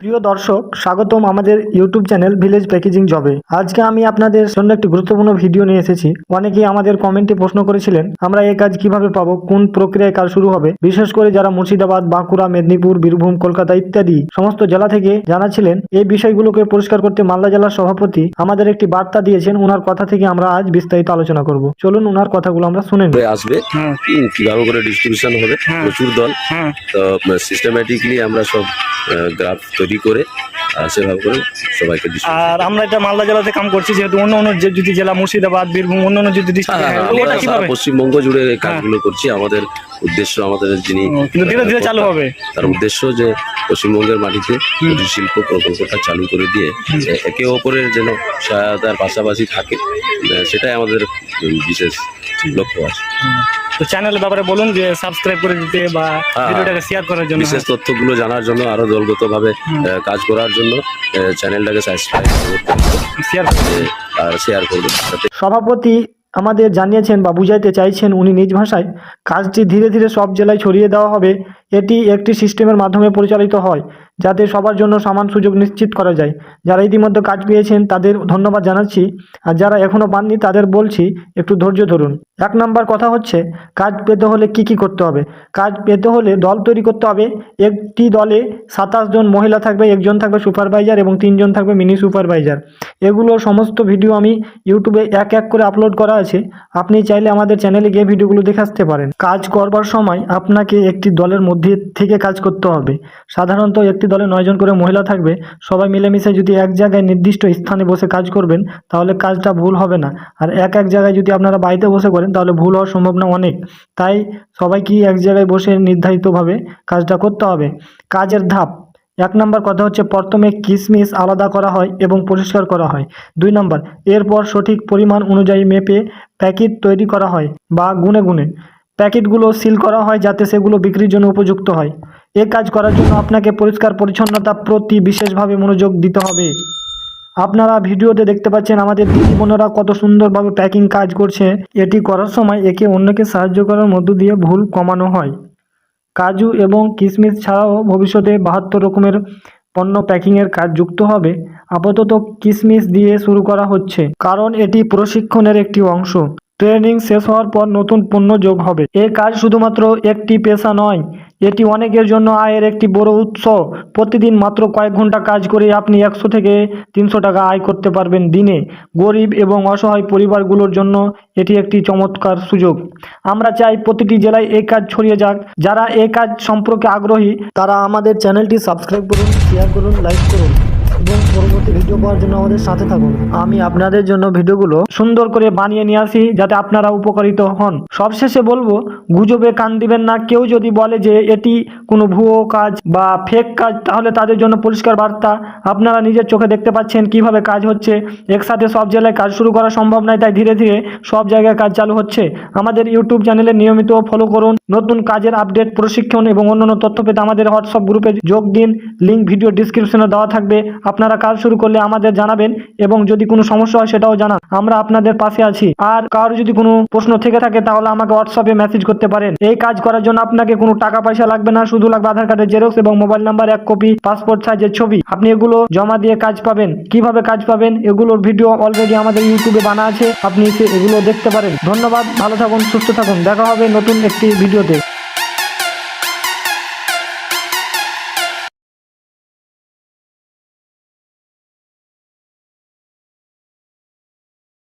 প্রিয় দর্শক স্বাগতম আমাদের ইউটিউব চ্যানেল ভিলেজ প্যাকেজিং জবে আজকে আমি আপনাদের জন্য একটি গুরুত্বপূর্ণ ভিডিও নিয়ে এসেছি। অনেকেই আমাদের কমেন্টে প্রশ্ন করেছিলেন আমরা এই কাজ কীভাবে পাবো কোন প্রক্রিয়ায় কাজ শুরু হবে? বিশেষ করে যারা মুর্শিদাবাদ বাঁকুড়া মেদিনীপুর বীরভূম কলকাতা ইত্যাদি সমস্ত জেলা থেকে জানাছিলেন এই বিষয়গুলোকে পরিষ্কার করতে মালদা জেলার সভাপতি আমাদের একটি বার্তা দিয়েছেন। ওনার কথা থেকে আমরা আজ বিস্তারিত আলোচনা করব। চলুন ওনার কথাগুলো আমরা শুনে নিই। আসবে। হুম, কীভাবে করে ডিস্ট্রিবিউশন হবে? প্রচুর দল। হুম তো সিস্টেম্যাটিকলি আমরা সব গ্রাফ তৈরি করে আহ, সেভাবে করে সবাইকে আর আমরা এটা মালদা জেলাতে কাম করছি যেহেতু অন্য অন্য যে যদি জেলা মুর্শিদাবাদ বীরভূম অন্য অন্য যদি হ্যাঁ, হ্যাঁ, সারা পশ্চিমবঙ্গ জুড়ে এই কাজগুলো করছি। আমাদের উদ্দেশ্য আমাদের যিনি কিন্তু ধীরে ধীরে চালু হবে। তার উদ্দেশ্য যে পশ্চিমবঙ্গের মাটিতে কুটির শিল্প প্রকল্পটা চালু করে দিয়ে একে অপরের যেন সহায়তার পাশাপাশি থাকে সেটাই আমাদের বিশেষ লক্ষ্য আছে। তো চ্যানেলের ব্যাপারে বলুন যে সাবস্ক্রাইব করে দিতে বা হ্যাঁ। ভিডিওটাকে শেয়ার করার জন্য। বিশেষ তথ্যগুলো জানার জন্য আরও দলগতভাবে আহ, কাজ করার জন্য চ্যানেলটাকে সাবস্ক্রাইব শেয়ার আর শেয়ার করবেন সভাপতি আমাদের জানিয়েছেন বা বুঝাইতে চাইছেন উনি নিজ ভাষায় কাজটি ধীরে ধীরে সব জেলায় ছড়িয়ে দেওয়া হবে। এটি একটি সিস্টেমের মাধ্যমে পরিচালিত হয়, যাতে সবার জন্য সমান সুযোগ নিশ্চিত করা যায়। যারা ইতিমধ্যে কাজ পেয়েছেন, তাদের ধন্যবাদ জানাচ্ছি। আর যারা এখনও পাননি, তাদের বলছি, একটু ধৈর্য ধরুন। এক নম্বর কথা হচ্ছে, কাজ পেতে হলে কি কি করতে হবে? কাজ পেতে হলে দল তৈরি করতে হবে। একটি দলে সাতাশ জন মহিলা থাকবে, একজন থাকবে সুপারভাইজার এবং তিনজন থাকবে মিনি সুপারভাইজার। এগুলো সমস্ত ভিডিও আমি ইউটিউবে এক এক করে আপলোড করা আছে। আপনি চাইলে আমাদের চ্যানেলে গিয়ে ভিডিওগুলো দেখে আসতে পারেন। কাজ করবার সময় আপনাকে একটি দলের মধ্যে থেকে কাজ করতে হবে। সাধারণত একটি দলে নয়জন করে মহিলা থাকবে। সবাই মিলেমিশে যদি এক জায়গায় নির্দিষ্ট স্থানে বসে কাজ করবেন, তাহলে কাজটা ভুল হবে না। আর এক এক জায়গায় যদি আপনারা বাড়িতে বসে করেন, তাহলে ভুল হওয়ার সম্ভাবনা অনেক। তাই সবাইকে এক জায়গায় বসে নির্ধারিতভাবে কাজটা করতে হবে। কাজের ধাপ। এক নম্বর কথা হচ্ছে প্রথমে কিশমিশ আলাদা করা হয় এবং পরিষ্কার করা হয়। দুই নম্বর, এরপর সঠিক পরিমাণ অনুযায়ী মেপে প্যাকেট তৈরি করা হয় বা গুনে গুনে। প্যাকেটগুলো সিল করা হয় যাতে সেগুলো বিক্রির জন্য উপযুক্ত হয়। এ কাজ করার জন্য আপনাকে পরিষ্কার পরিচ্ছন্নতা প্রতি বিশেষভাবে মনোযোগ দিতে হবে। আপনারা ভিডিওতে দেখতে পাচ্ছেন আমাদের দিদি বোনেরা কত সুন্দরভাবে প্যাকিং কাজ করছে। এটি করার সময় একে অন্যকে সাহায্য করার মধ্য দিয়ে ভুল কমানো হয়। কাজু এবং কিশমিশ ছাড়াও ভবিষ্যতে বাহাত্তর রকমের পণ্য প্যাকিংয়ের কাজ যুক্ত হবে। আপাতত কিশমিশ দিয়ে শুরু করা হচ্ছে, কারণ এটি প্রশিক্ষণের একটি অংশ। ট্রেনিং শেষ হওয়ার পর নতুন পণ্য যোগ হবে। এই কাজ শুধুমাত্র একটি পেশা নয়, এটি অনেকের জন্য আয়ের একটি বড় উৎস। প্রতিদিন মাত্র কয়েক ঘণ্টা কাজ করে আপনি একশো থেকে তিনশো টাকা আয় করতে পারবেন দিনে। গরিব এবং অসহায় পরিবারগুলোর জন্য এটি একটি চমৎকার সুযোগ। আমরা চাই প্রতিটি জেলায় এই কাজ ছড়িয়ে যাক। যারা এই কাজ সম্পর্কে আগ্রহী, তারা আমাদের চ্যানেলটি সাবস্ক্রাইব করুন, শেয়ার করুন, লাইক করুন। এবং পরবর্তী ভিডিও পাওয়ার জন্য আমাদের সাথে থাকুন। আমি আপনাদের জন্য ভিডিওগুলো সুন্দর করে বানিয়ে নিয়ে আসি, যাতে আপনারা উপকারিত হন। সবশেষে বলব, গুজবে কান দিবেন না। কেউ যদি বলে যে এটি কোনো ভুয়ো কাজ বা ফেক কাজ, তাহলে তাদের জন্য পরিষ্কার বার্তা। আপনারা নিজের চোখে দেখতে পাচ্ছেন কীভাবে কাজ হচ্ছে। একসাথে সব জেলায় কাজ শুরু করা সম্ভব নয়, তাই ধীরে ধীরে সব জায়গায় কাজ চালু হচ্ছে। আমাদের ইউটিউব চ্যানেলে নিয়মিত ফলো করুন। নতুন কাজের আপডেট প্রশিক্ষণ এবং অন্যান্য তথ্য পেতে আমাদের হোয়াটসঅ্যাপ গ্রুপে যোগ দিন। লিঙ্ক ভিডিও ডিসক্রিপশনে দেওয়া থাকবে। আপনারা কাজ শুরু করলে আমাদের জানাবেন এবং যদি কোনো সমস্যা হয় সেটাও জানান। আমরা আপনাদের পাশে আছি। আর কারও যদি কোনো প্রশ্ন থেকে থাকে তাহলে আমাকে হোয়াটসঅ্যাপে মেসেজ করতে পারেন। এই কাজ করার জন্য আপনাকে কোনো টাকা পয়সা লাগবে না। শুধু লাগবে আধার কার্ডের জেরক্স এবং মোবাইল নাম্বার এক কপি পাসপোর্ট সাইজের ছবি। আপনি এগুলো জমা দিয়ে কাজ পাবেন। কীভাবে কাজ পাবেন এগুলোর ভিডিও অলরেডি আমাদের ইউটিউবে বানা আছে। আপনি এগুলো দেখতে পারেন। ধন্যবাদ। ভালো থাকুন, সুস্থ থাকুন। দেখা হবে নতুন একটি ভিডিওতে